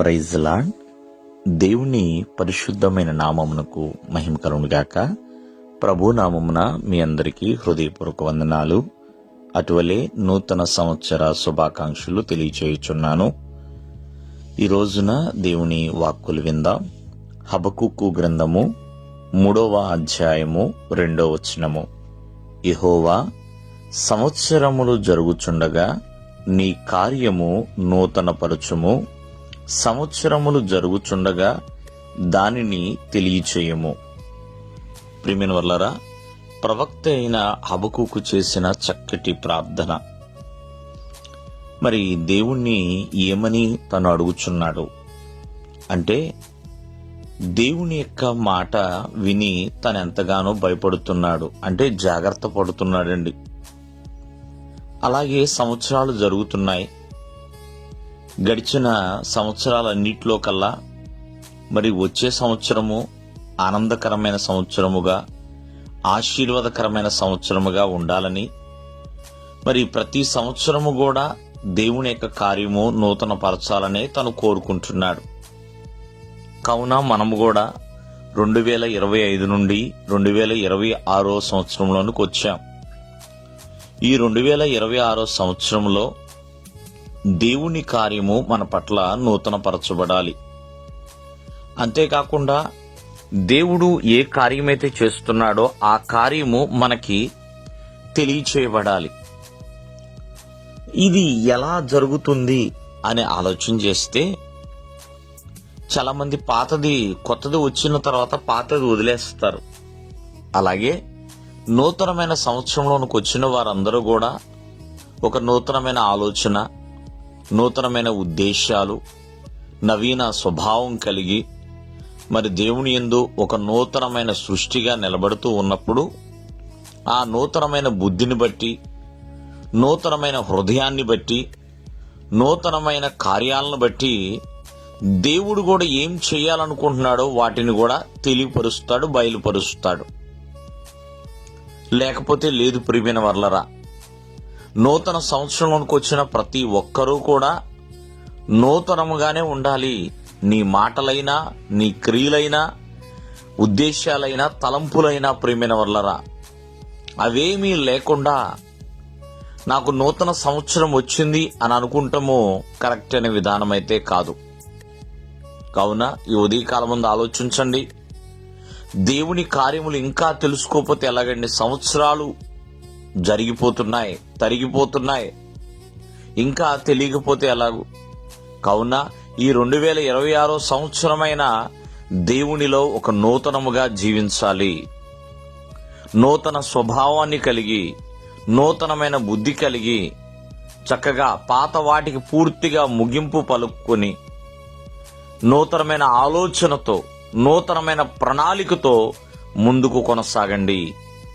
Praise lord దేవుని పరిశుద్ధమైన నామమునకు మహిమ కలుగుగాక ప్రభు నామమున మీ అందరికీ హృదయపూర్వక వందనాలు. అటువలే నూతన సంవత్సర శుభాకాంక్షలు తెలియచేయుచున్నాను. ఈ రోజున దేవుని వాక్కులు విందాం. హబకుక్కు గ్రంథము మూడవ అధ్యాయము రెండవ వచనము. ఇహోవా సంవత్సరములు జరుగుచుండగా నీ కార్యము నూతనపరచుము. సంవత్సరములు జరుగుచుండగా దానిని తెలియచేయము. ప్రిమిన్ వల్లరా ప్రవక్త అయిన హబకుకు చేసిన చక్కటి ప్రార్థన. మరి దేవుణ్ణి ఏమని తను అడుగుచున్నాడు? అంటే దేవుని యొక్క మాట విని తను ఎంతగానో భయపడుతున్నాడు. అంటే జాగ్రత్త పడుతున్నాడండి. అలాగే సంవత్సరాలు జరుగుతున్నాయి. గడిచిన సంవత్సరాలన్నిటిలో కల్లా మరి వచ్చే సంవత్సరము ఆనందకరమైన సంవత్సరముగా ఆశీర్వాదకరమైన సంవత్సరముగా ఉండాలని మరి ప్రతి సంవత్సరము కూడా దేవుని యొక్క కార్యము నూతన పరచాలనే తను కోరుకుంటున్నాడు. కావున మనము కూడా రెండు వేల ఇరవై ఐదు నుండి రెండు వేల ఇరవై ఆరో సంవత్సరంలోనికి వచ్చాం. ఈ రెండు వేల ఇరవై ఆరో సంవత్సరంలో దేవుని కార్యము మన పట్ల నూతనపరచబడాలి. అంతేకాకుండా దేవుడు ఏ కార్యమైతే చేస్తున్నాడో ఆ కార్యము మనకి తెలియచేయబడాలి. ఇది ఎలా జరుగుతుంది అని ఆలోచన చేస్తే చాలామంది పాతది కొత్తది వచ్చిన తర్వాత పాతది వదిలేస్తారు. అలాగే నూతనమైన సంవత్సరంలోనికి వచ్చిన వారందరూ కూడా ఒక నూతనమైన ఆలోచన నూతనమైన ఉద్దేశాలు నవీన స్వభావం కలిగి మరి దేవుని యందు ఒక నూతనమైన సృష్టిగా నిలబడుతూ ఉన్నప్పుడు ఆ నూతనమైన బుద్ధిని బట్టి నూతనమైన హృదయాన్ని బట్టి నూతనమైన కార్యాలను బట్టి దేవుడు కూడా ఏం చేయాలనుకుంటున్నాడో వాటిని కూడా తెలియపరుస్తాడు బయలుపరుస్తాడు. లేకపోతే లేదు ప్రియమైన వర్లరా నూతన సంవత్సరంలోనికి వచ్చిన ప్రతి ఒక్కరూ కూడా నూతనముగానే ఉండాలి. నీ మాటలైనా నీ క్రియలైనా ఉద్దేశాలైనా తలంపులైనా ప్రేమైన వర్లరా. అవేమీ లేకుండా నాకు నూతన సంవత్సరం వచ్చింది అని అనుకుంటాము కరెక్ట్ అనే విధానం అయితే కాదు. కావున ఈ ఉదయకాలం ముందు ఆలోచించండి. దేవుని కార్యములు ఇంకా తెలుసుకోకపోతే ఎలాగండి? సంవత్సరాలు జరిగిపోతున్నాయి తరిగిపోతున్నాయి. ఇంకా తెలియకపోతే ఎలాగు? కావున ఈ రెండు వేల ఇరవై ఆరో సంవత్సరమైన దేవునిలో ఒక నూతనముగా జీవించాలి. నూతన స్వభావాన్ని కలిగి నూతనమైన బుద్ధి కలిగి చక్కగా పాత వాటికి పూర్తిగా ముగింపు పలుకుని నూతనమైన ఆలోచనతో నూతనమైన ప్రణాళికతో ముందుకు కొనసాగండి.